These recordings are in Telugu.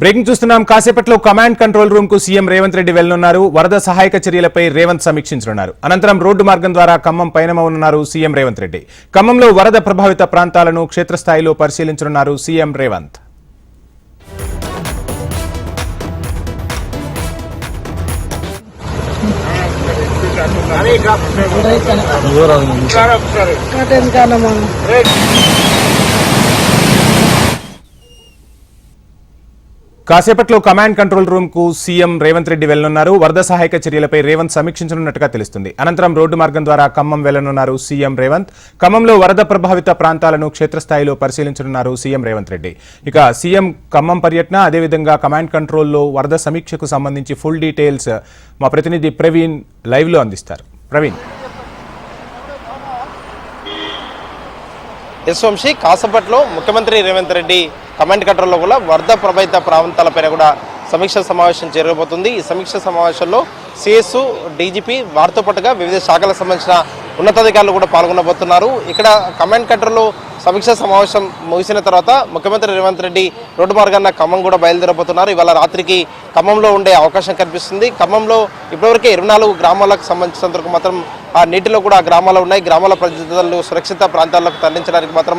బ్రేకింగ్ చూస్తున్నాం. కాసేపట్లో కమాండ్ కంట్రోల్ రూమ్కు సీఎం రేవంత్ రెడ్డి వెళ్ళనున్నారు వరద సహాయక చర్యలపై రేవంత్ సమీక్షించనున్నారు. అనంతరం రోడ్డు మార్గం ద్వారా ఖమ్మం పయనమవునున్నారు సీఎం రేవంత్ రెడ్డి. ఖమ్మంలో వరద ప్రభావిత ప్రాంతాలను క్షేత్రస్థాయిలో పరిశీలించనున్నారు సీఎం రేవంత్. కాసేపట్లో కమాండ్ కంట్రోల్ రూమ్కు సీఎం రేవంత్ రెడ్డి వెళ్ళనున్నారు వరద సహాయక చర్యలపై రేవంత్ సమీక్షించనున్నట్టుగా తెలుస్తుంది. అనంతరం రోడ్డు మార్గం ద్వారా ఖమ్మం వెళ్ళనున్నారు సీఎం రేవంత్. ఖమ్మంలో వరద ప్రభావిత ప్రాంతాలను క్షేత్రస్థాయిలో పరిశీలించనున్నారు సీఎం రేవంత్ రెడ్డి. ఇక సీఎం ఖమ్మం పర్యటన అదేవిధంగా కమాండ్ కంట్రోల్లో వరద సమీక్షకు సంబంధించి ఫుల్ డీటెయిల్స్ మా ప్రతినిధి ప్రవీణ్ లైవ్లో అందిస్తారు. ప్రవీణ్. ఎస్ వంశీ కాసేపట్లో ముఖ్యమంత్రి రేవంత్ రెడ్డి కమాండ్ కట్టర్లో కూడా వరద ప్రభావిత ప్రాంతాలపైన కూడా సమీక్ష సమావేశం జరగబోతుంది. ఈ సమీక్ష సమావేశంలో సిఎస్ డీజీపీ వారితో పాటుగా వివిధ శాఖలకు సంబంధించిన ఉన్నతాధికారులు కూడా పాల్గొనబోతున్నారు. ఇక్కడ కమాండ్ కట్టర్లో సమీక్ష సమావేశం ముగిసిన తర్వాత ముఖ్యమంత్రి రేవంత్ రెడ్డి రోడ్డు మార్గాన ఖమ్మం కూడా బయలుదేరబోతున్నారు. ఇవాళ రాత్రికి ఖమ్మంలో ఉండే అవకాశం కనిపిస్తుంది. ఖమ్మంలో ఇప్పటివరకే ఇరవై నాలుగు గ్రామాలకు సంబంధించినందుకు మాత్రం ఆ నీటిలో కూడా గ్రామాలు ఉన్నాయి. గ్రామాల ప్రజలు సురక్షిత ప్రాంతాలకు తరలించడానికి మాత్రం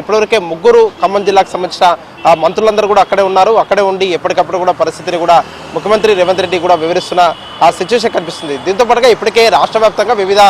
ఇప్పటివరకే ముగ్గురు ఖమ్మం జిల్లాకు సంబంధించిన ఆ మంత్రులందరూ కూడా అక్కడే ఉన్నారు. అక్కడే ఉండి ఎప్పటికప్పుడు కూడా పరిస్థితిని కూడా ముఖ్యమంత్రి రేవంత్ రెడ్డి కూడా వివరిస్తున్న ఆ సిచ్యువేషన్ కనిపిస్తుంది. దీంతో పాటుగా ఇప్పటికే రాష్ట్ర వ్యాప్తంగా వివిధ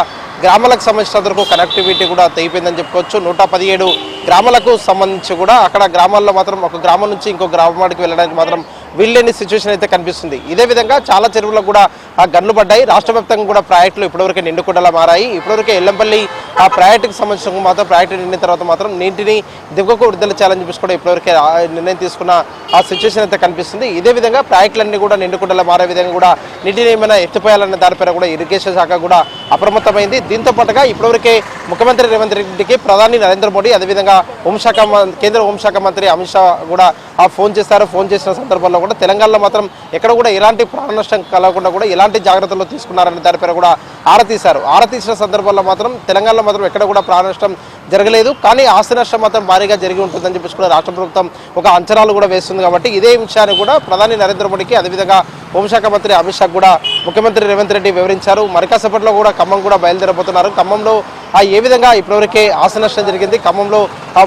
గ్రామాలకు సంబంధించినందుకు కనెక్టివిటీ కూడా తెగిపోయిందని చెప్పుకోవచ్చు. నూట పదిహేడు గ్రామాలకు సంబంధించి కూడా అక్కడ గ్రామాల్లో మాత్రం ఒక గ్రామం నుంచి ఇంకో గ్రామానికి వెళ్ళడానికి మాత్రం వీళ్ళని సిచ్యువేషన్ అయితే కనిపిస్తుంది. ఇదే విధంగా చాలా చెరువులకు కూడా ఆ గన్లు పడ్డాయి. రాష్ట్ర వ్యాప్తంగా కూడా ప్రాజెక్టులు ఇప్పటివరకు నిండుకుండలా మారాయి. ఇప్పటివరకు ఎల్లంపల్లి ఆ ప్రాజెక్టుకు సంబంధించిన మాత్రం ప్రాజెక్టు నిండిన తర్వాత మాత్రం నీటిని దిగువకు విడుదల చేయాలని చెప్పేసి కూడా ఇప్పటివరకే ఆ నిర్ణయం తీసుకున్న ఆ సిచ్యువేషన్ అయితే కనిపిస్తుంది. ఇదే విధంగా ప్రాజెక్టులన్నీ కూడా నిండుకుండలా మారే విధంగా కూడా నీటిని ఏమైనా ఎత్తిపోయాలన్న దానిపైన కూడా ఇరిగేషన్ శాఖ కూడా అప్రమత్తమైంది. దీంతో పాటుగా ఇప్పటివరకే ముఖ్యమంత్రి రేవంత్ రెడ్డికి ప్రధాని నరేంద్ర మోడీ అదేవిధంగా హోంశాఖ మం- కేంద్ర హోంశాఖ మంత్రి అమిత్ షా కూడా ఆ ఫోన్ చేశారు. ఫోన్ చేసిన సందర్భంలో కూడా తెలంగాణలో మాత్రం ఎక్కడ కూడా ఎలాంటి ప్రాణ నష్టం కలగకుండా కూడా ఎలాంటి జాగ్రత్తలు తీసుకున్నారనే దానిపైన కూడా ఆరతీశారు ఆరతీసిన సందర్భంలో మాత్రం తెలంగాణలో మాత్రం ఎక్కడ కూడా ప్రాణ నష్టం జరగలేదు. కానీ ఆస్తి నష్టం మాత్రం భారీగా జరిగి ఉంటుందని చెప్పేసి కూడా రాష్ట్ర ప్రభుత్వం ఒక అంచనాలు కూడా వేస్తుంది కాబట్టి ఇదే విషయాన్ని కూడా ప్రధాని నరేంద్ర మోడీకి అదేవిధంగా హోంశాఖ మంత్రి అమిత్ షా కూడా ముఖ్యమంత్రి రేవంత్ రెడ్డి వివరించారు. మరికాసేపట్లో కూడా ఖమ్మం కూడా బయలుదేరబోతున్నారు. ఖమ్మంలో ఆ ఏ విధంగా ఇప్పటివరకే ఆస్తి నష్టం జరిగింది? ఖమ్మంలో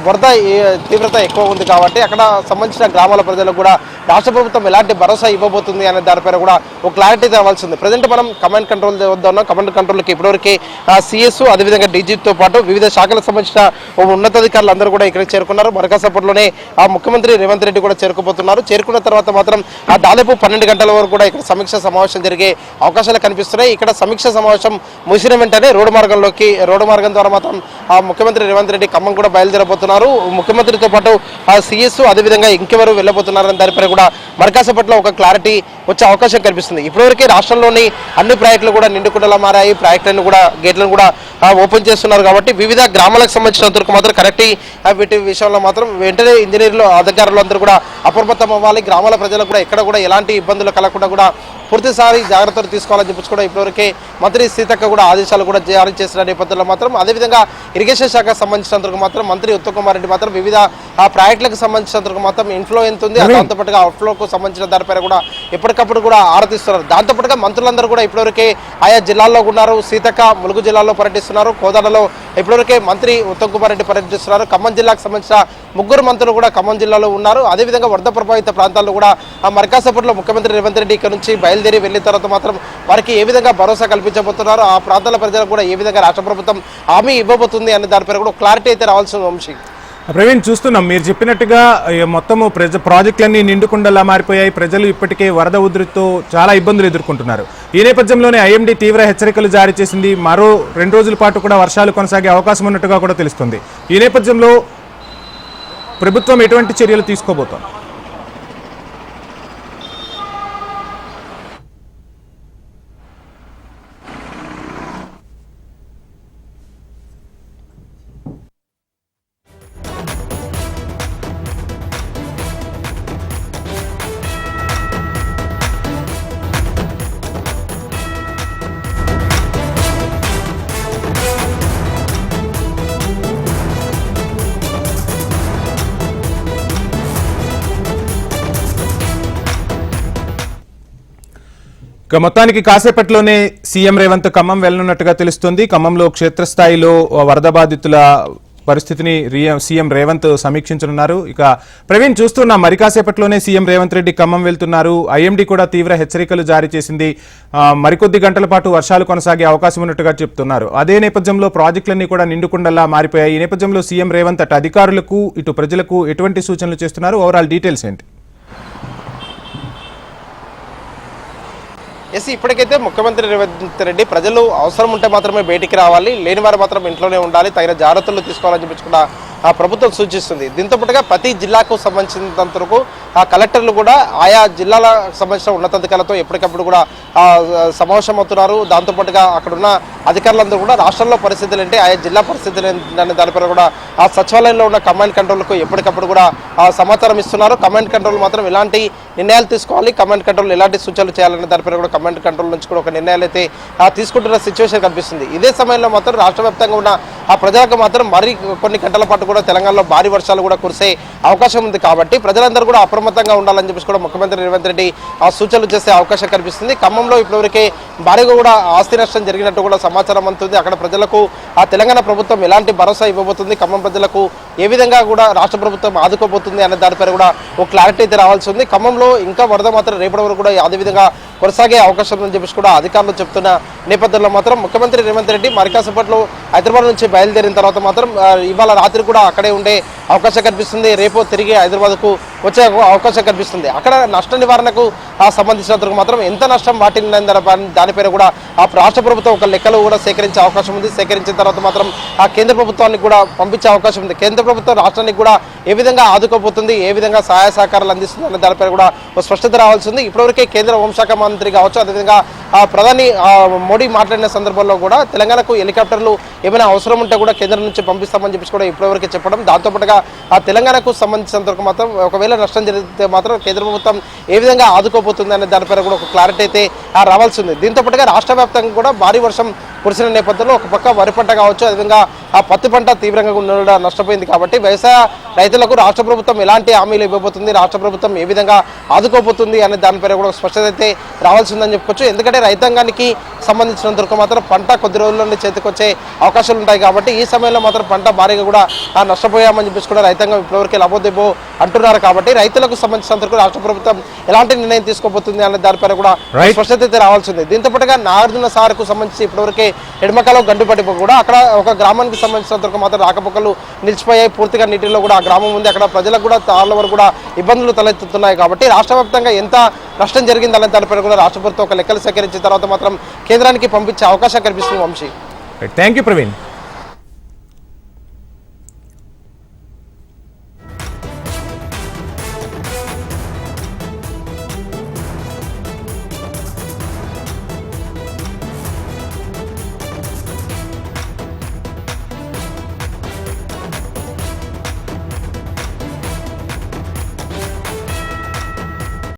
వరద తీవ్రత ఎక్కువ ఉంది కాబట్టి అక్కడ సంబంధించిన గ్రామాల ప్రజలకు కూడా రాష్ట్ర ప్రభుత్వం ఎలాంటి భరోసా ఇవ్వబోతుంది అనే దానిపైన కూడా ఒక క్లారిటీ తేవాల్సింది. ప్రజెంట్ మనం కమాండ్ కంట్రోల్ వద్ద ఉన్నాం. కమాండ్ కంట్రోల్కి ఇప్పటివరకే సిఎస్ అదేవిధంగా డీజీతో పాటు వివిధ శాఖలకు సంబంధించిన ఉన్నతాధికారులు అందరూ కూడా ఇక్కడికి చేరుకున్నారు. మరకాసేపట్లోనే ఆ ముఖ్యమంత్రి రేవంత్ రెడ్డి కూడా చేరుకోబోతున్నారు చేరుకున్న తర్వాత మాత్రం ఆ దాదాపు పన్నెండు గంటల వరకు కూడా ఇక్కడ సమీక్ష సమావేశం జరిగే అవకాశాలు కనిపిస్తున్నాయి. ఇక్కడ సమీక్ష సమావేశం ముగిసిన వెంటనే రోడ్డు మార్గంలోకి రోడ్డు మార్గం ద్వారా మాత్రం ఆ ముఖ్యమంత్రి రేవంత్ రెడ్డి ఖమ్మం కూడా బయలుదేరబోతున్నారు. ముఖ్యమంత్రితో పాటు ఆ సిఎస్ అదేవిధంగా ఇంకెవరు వెళ్ళబోతున్నారని దానిపై కూడా మరకాసేపట్లో ఒక క్లారిటీ వచ్చే అవకాశం కనిపిస్తుంది. ఇప్పటివరకే రాష్ట్రంలోని అన్ని ప్రాజెక్టులు కూడా నిండుకుండలా మారాయి. ప్రాజెక్టులను కూడా గేట్లను కూడా ఓపెన్ చేస్తున్నారు కాబట్టి వివిధ గ్రామాలకు సంబంధించినందుకు మాత్రం కరెక్ట్ వీటి విషయంలో మాత్రం వెంటనే ఇంజనీర్లు అధికారులు అందరూ కూడా అప్రమత్తం అవ్వాలి గ్రామాల ప్రజలకు కూడా ఎక్కడ కూడా ఎలాంటి ఇబ్బందులు కలగకుండా కూడా పూర్తిసారి జాగ్రత్తలు తీసుకోవాలని చెప్పి కూడా ఇప్పటివరకే మంత్రి సీతక్క కూడా ఆదేశాలు కూడా జారీ చేసిన నేపథ్యంలో మాత్రం అదేవిధంగా ఇరిగేషన్ శాఖకు సంబంధించినందుకు మాత్రం మంత్రి ఉత్తమ్ కుమార్ రెడ్డి మాత్రం వివిధ ఆ ప్రాజెక్టులకు సంబంధించినందుకు మాత్రం ఇన్ఫ్లో ఎంత ఉంది దాంతో పాటుగా అవుట్ఫ్లోకు సంబంధించిన దానిపైన కూడా ఎప్పటికప్పుడు కూడా ఆరతిస్తున్నారు దాంతో పాటుగా మంత్రులందరూ కూడా ఇప్పటివరకే ఆయా జిల్లాల్లో ఉన్నారు. సీతక్క ములుగు జిల్లాలో పర్యటిస్తున్నారు. కోదాడలో ఇప్పటివరకే మంత్రి ఉత్తమ్ కుమార్ రెడ్డి పర్యటిస్తున్నారు. ఖమ్మం జిల్లాకు సంబంధించిన ముగ్గురు మంత్రులు కూడా ఖమ్మం జిల్లాలో ఉన్నారు. అదేవిధంగా వరద ప్రభావిత ప్రాంతాల్లో కూడా ఆ మరకాసపట్లో ముఖ్యమంత్రి రేవంత్ రెడ్డి ఇక్కడ నుంచి బయలుదేరి వెళ్ళిన తర్వాత మాత్రం వారికి ఏ విధంగా భరోసా కల్పించబోతున్నారు? ఆ ప్రాంతాల ప్రజలకు కూడా ఏ విధంగా రాష్ట్ర ప్రభుత్వం హామీ ఇవ్వబోతుంది అనే దానిపై కూడా క్లారిటీ అయితే రావాల్సిన వంశీ. ప్రవీణ్ చూస్తున్నాం. మీరు చెప్పినట్టుగా మొత్తము ప్రజ ప్రాజెక్టులన్నీ నిండుకుండలా మారిపోయాయి. ప్రజలు ఇప్పటికే వరద ఉధృతితో చాలా ఇబ్బందులు ఎదుర్కొంటున్నారు. ఈ నేపథ్యంలోనే ఐఎండీ తీవ్ర హెచ్చరికలు జారీ చేసింది. మరో రెండు రోజుల పాటు కూడా వర్షాలు కొనసాగే అవకాశం ఉన్నట్టుగా కూడా తెలుస్తుంది. ఈ నేపథ్యంలో ప్రభుత్వం ఎటువంటి చర్యలు తీసుకోబోతోంది? ఇక మొత్తానికి కాసేపట్లోనే సీఎం రేవంత్ ఖమ్మం వెళ్ళనున్నట్టుగా తెలుస్తుంది. ఖమ్మంలో క్షేత్రస్థాయిలో వరద బాధితుల పరిస్థితిని సీఎం రేవంత్ సమీక్షించనున్నారు. ఇక ప్రవీణ్ చూస్తున్నా. మరి కాసేపట్లోనే సీఎం రేవంత్ రెడ్డి ఖమ్మం వెళ్తున్నారు. ఐఎండీ కూడా తీవ్ర హెచ్చరికలు జారీ చేసింది. మరికొద్ది గంటల పాటు వర్షాలు కొనసాగే అవకాశం ఉన్నట్టుగా చెప్తున్నారు. అదే నేపథ్యంలో ప్రాజెక్టులన్నీ కూడా నిండుకుండలా మారిపోయాయి. ఈ నేపథ్యంలో సీఎం రేవంత్ అటు అధికారులకు ఇటు ప్రజలకు ఎటువంటి సూచనలు చేస్తున్నారు? ఓవరాల్ డీటెయిల్స్ ఏంటి? ఎస్ ఇప్పటికైతే ముఖ్యమంత్రి రేవంత్ రెడ్డి ప్రజలు అవసరం ఉంటే మాత్రమే బయటికి రావాలి లేని వారు మాత్రం ఇంట్లోనే ఉండాలి తగిన జాగ్రత్తలు తీసుకోవాలని చెప్పి కూడా ఆ ప్రభుత్వం సూచిస్తుంది. దీంతో పాటుగా ప్రతి జిల్లాకు సంబంధించినంత వరకు ఆ కలెక్టర్లు కూడా ఆయా జిల్లాల సంబంధించిన ఉన్నతాధికారులతో ఎప్పటికప్పుడు కూడా సమావేశమవుతున్నారు సమావేశం అవుతున్నారు. దాంతోపాటుగా అక్కడున్న అధికారులందరూ కూడా రాష్ట్రంలో పరిస్థితులు ఏంటి ఆయా జిల్లా పరిస్థితులు ఏంటి దానిపైన కూడా ఆ సచివాలయంలో ఉన్న కమాండ్ కంట్రోల్కు ఎప్పటికప్పుడు కూడా సమాచారం ఇస్తున్నారు. కమాండ్ కంట్రోల్ మాత్రం ఎలాంటి నిర్ణయాలు తీసుకోవాలి కమాండ్ కంట్రోల్ ఎలాంటి సూచనలు చేయాలనే దానిపైన కూడా కమాండ్ కంట్రోల్ నుంచి కూడా ఒక నిర్ణయాలు అయితే ఆ, తీసుకుంటున్న సిచ్యువేషన్ కనిపిస్తుంది. ఇదే సమయంలో మాత్రం రాష్ట్ర వ్యాప్తంగా ఉన్న ఆ ప్రజలకు మాత్రం మరి కొన్ని గంటల పాటు కూడా తెలంగాణలో భారీ వర్షాలు కూడా కురిసే అవకాశం ఉంది కాబట్టి ప్రజలందరూ కూడా అప్రమత్తంగా ఉండాలని చెప్పేసి కూడా ముఖ్యమంత్రి రేవంత్ రెడ్డి ఆ సూచనలు చేసే అవకాశం కనిపిస్తుంది. ఖమ్మంలో ఇప్పటివరకే భారీగా కూడా ఆస్తి నష్టం జరిగినట్టు కూడా సమాచారం అందుతుంది. అక్కడ ప్రజలకు ఆ తెలంగాణ ప్రభుత్వం ఎలాంటి భరోసా ఇవ్వబోతుంది? ఖమ్మం ప్రజలకు ఏ విధంగా కూడా రాష్ట్ర ప్రభుత్వం ఆదుకోబోతుంది అనే దానిపై కూడా ఒక క్లారిటీ అయితే రావాల్సి ఉంది. ఖమ్మంలో ఇంకా వరద మాత్రం రేపటి వరకు కూడా అదే విధంగా కొనసాగే అవకాశం ఉందని చెప్పేసి కూడా అధికారులు చెప్తున్న నేపథ్యంలో మాత్రం ముఖ్యమంత్రి రేవంత్ రెడ్డి మరికాసేపట్లో హైదరాబాద్ నుంచి బయలుదేరిన తర్వాత మాత్రం ఇవాళ రాత్రి కూడా అక్కడే ఉండే అవకాశం కనిపిస్తుంది రేపు తిరిగి హైదరాబాద్కు వచ్చే అవకాశం కనిపిస్తుంది అక్కడ నష్ట నివారణకు ఆ, సంబంధించినందుకు మాత్రం ఎంత నష్టం వాటిల్లిందని దానిపైన కూడా ఆ రాష్ట్ర ప్రభుత్వం ఒక లెక్కలు కూడా సేకరించే అవకాశం ఉంది. సేకరించిన తర్వాత మాత్రం ఆ కేంద్ర ప్రభుత్వానికి కూడా పంపించే అవకాశం ఉంది. కేంద్ర ప్రభుత్వం రాష్ట్రానికి కూడా ఏ విధంగా ఆదుకోబోతుంది ఏ విధంగా సహాయ సహకారాలు అందిస్తుంది అనే దానిపై కూడా స్పష్టత రావాల్సి ఉంది. ఇప్పటివరకే కేంద్ర హోంశాఖ మంత్రి కావచ్చు అదేవిధంగా ఆ ప్రధాని మోడీ మాట్లాడిన సందర్భంలో కూడా తెలంగాణకు హెలికాప్టర్లు ఏమైనా అవసరం ఉంటే కూడా కేంద్రం నుంచి పంపిస్తామని చెప్పేసి కూడా ఇప్పటివరకు చెప్పడం. దాంతోపాటుగా ఆ తెలంగాణకు సంబంధించినంత వరకు మాత్రం ఒకవేళ నష్టం జరిగితే మాత్రం కేంద్ర ప్రభుత్వం ఏ విధంగా ఆదుకోబోతుంది అనే దానిపైన కూడా ఒక క్లారిటీ అయితే రావాల్సి ఉంది దీంతో పాటుగా రాష్ట్ర వ్యాప్తంగా కూడా భారీ వర్షం కురిసిన నేపథ్యంలో ఒక పక్క వరి పంట కావచ్చు అదేవిధంగా ఆ పత్తి పంట తీవ్రంగా ఉండడం నష్టపోయింది కాబట్టి వ్యవసాయ రైతులకు రాష్ట్ర ప్రభుత్వం ఎలాంటి హామీలు ఇవ్వబోతుంది రాష్ట్ర ప్రభుత్వం ఏ విధంగా ఆదుకోబోతుంది అనే దానిపైన కూడా స్పష్టత అయితే రావాల్సి ఉందని చెప్పుకోవచ్చు. ఎందుకంటే రైతాంగానికి సంబంధించినంత వరకు మాత్రం పంట కొద్ది రోజుల్లోనే చేతికొచ్చే అవకాశాలు ఉంటాయి కాబట్టి ఈ సమయంలో మాత్రం పంట భారీగా కూడా నష్టపోయామని చెప్పేసి కూడా రైతాంగం ఇప్పటివరకు లబోదిబో అంటున్నారు కాబట్టి రైతులకు సంబంధించినంత వరకు రాష్ట్ర ప్రభుత్వం ఎలాంటి నిర్ణయం తీసుకోబోతుంది అనే దానిపైన కూడా. స్పష్టత అయితే రావాల్సి ఉంది. దీంతో పాటుగా నాగార్జున సార్కు సంబంధించి ఇప్పటివరకే ఎడమకాలం గండుపట్టి కూడా అక్కడ ఒక గ్రామానికి సంబంధించినంత వరకు మాత్రం రాకపోకలు నిలిచిపోయాయి. పూర్తిగా నీటిలో కూడా ఆ గ్రామం ఉంది. అక్కడ ప్రజలకు కూడా చాలా వరకు కూడా ఇబ్బందులు తలెత్తుతున్నాయి కాబట్టి రాష్ట్ర వ్యాప్తంగా ఎంత నష్టం జరిగిందనే దానిపైన కూడా రాష్ట్ర ప్రభుత్వం ఒక లెక్కలు సేకరించిన తర్వాత మాత్రం కేంద్రానికి పంపించే అవకాశం కనిపిస్తుంది వంశీ. Thank you Praveen